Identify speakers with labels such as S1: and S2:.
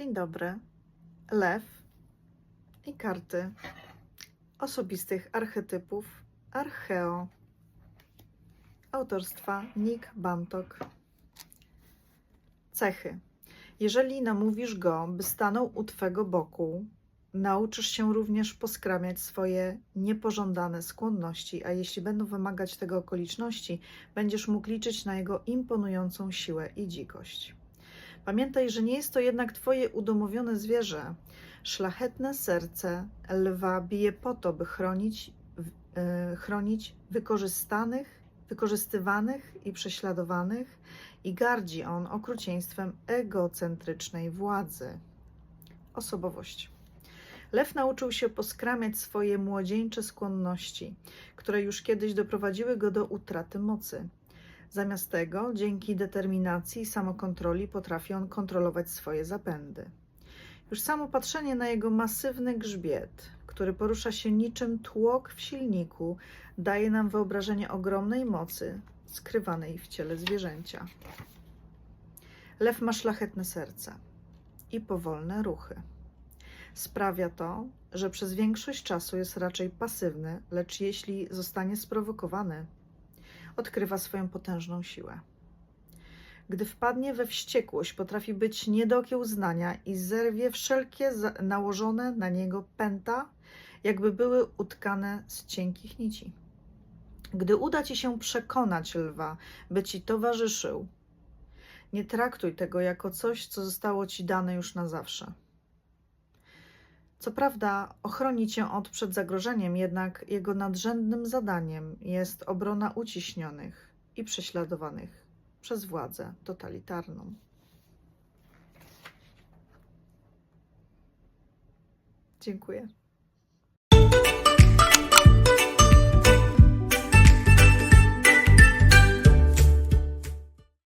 S1: Dzień dobry. Lew i karty osobistych archetypów Archeo. Autorstwa Nick Bantok. Cechy. Jeżeli namówisz go, by stanął u twego boku, nauczysz się również poskramiać swoje niepożądane skłonności, a jeśli będą wymagać tego okoliczności, będziesz mógł liczyć na jego imponującą siłę i dzikość. Pamiętaj, że nie jest to jednak twoje udomowione zwierzę. Szlachetne serce lwa bije po to, by chronić, e, chronić wykorzystanych, wykorzystywanych i prześladowanych i gardzi on okrucieństwem egocentrycznej władzy. Osobowość. Lew nauczył się poskramiać swoje młodzieńcze skłonności, które już kiedyś doprowadziły go do utraty mocy. Zamiast tego, dzięki determinacji i samokontroli, potrafi on kontrolować swoje zapędy. Już samo patrzenie na jego masywny grzbiet, który porusza się niczym tłok w silniku, daje nam wyobrażenie ogromnej mocy skrywanej w ciele zwierzęcia. Lew ma szlachetne serce i powolne ruchy. Sprawia to, że przez większość czasu jest raczej pasywny, lecz jeśli zostanie sprowokowany, odkrywa swoją potężną siłę. Gdy wpadnie we wściekłość, potrafi być nie do okiełznania i zerwie wszelkie nałożone na niego pęta, jakby były utkane z cienkich nici. Gdy uda ci się przekonać lwa, by ci towarzyszył, nie traktuj tego jako coś, co zostało ci dane już na zawsze. Co prawda, ochroni cię od przed zagrożeniem, jednak jego nadrzędnym zadaniem jest obrona uciśnionych i prześladowanych przez władzę totalitarną. Dziękuję.